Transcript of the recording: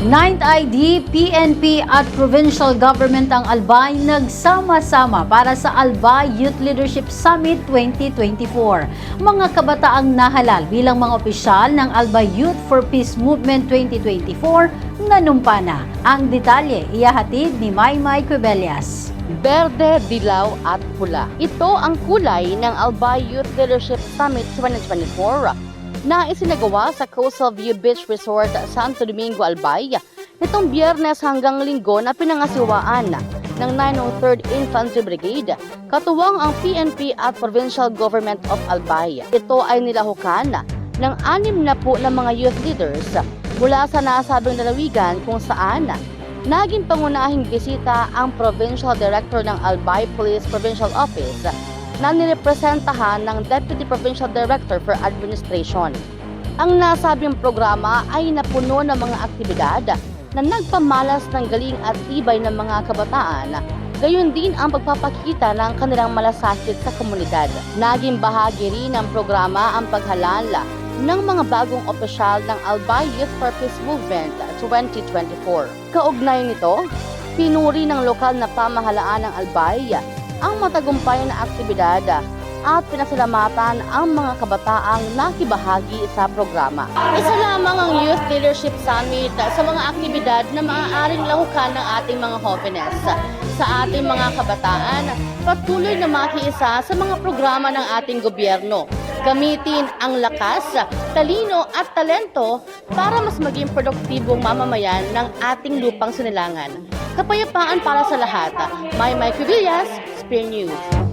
Ninth ID, PNP at provincial government ang Albay nagsama-sama para sa Albay Youth Leadership Summit 2024. Mga kabataang nahalal bilang mga opisyal ng Albay Youth for Peace Movement 2024 nanumpa na. Ang detalye iyahatid ni Maymay Cuebelias. Berde, dilaw at pula. Ito ang kulay ng Albay Youth Leadership Summit 2024 na isinagawa sa Coastal View Beach Resort, Santo Domingo, Albay nitong biyernes hanggang linggo na pinangasiwaan ng 903rd Infantry Brigade, katuwang ang PNP at Provincial Government of Albay. Ito ay nilahukan ng anim na po ng mga youth leaders mula sa nasabing lalawigan kung saan naging pangunahing bisita ang Provincial Director ng Albay Police Provincial Office na nirepresentahan ng Deputy Provincial Director for Administration. Ang nasabing programa ay napuno ng mga aktibidad na nagpamalas ng galing at tibay ng mga kabataan Gayon din ang pagpapakita ng kanilang malasakit sa komunidad. Naging bahagi rin ng programa ang paghalala ng mga bagong opisyal ng Albay Youth Peace Movement 2024. Kaugnay nito, pinuri ng lokal na pamahalaan ng Albay ang matagumpay na aktibidad at pinasalamatan ang mga kabataang nakibahagi sa programa. Isa lamang ang Youth Leadership Summit sa mga aktibidad na maaaring lahukan ng ating mga jóvenes. Sa ating mga kabataan, patuloy na makiisa sa mga programa ng ating gobyerno. Gamitin ang lakas, talino at talento para mas maging produktibong mamamayan ng ating lupang sinilangan. Kapayapaan para sa lahat. May Mike Villas, Spear News.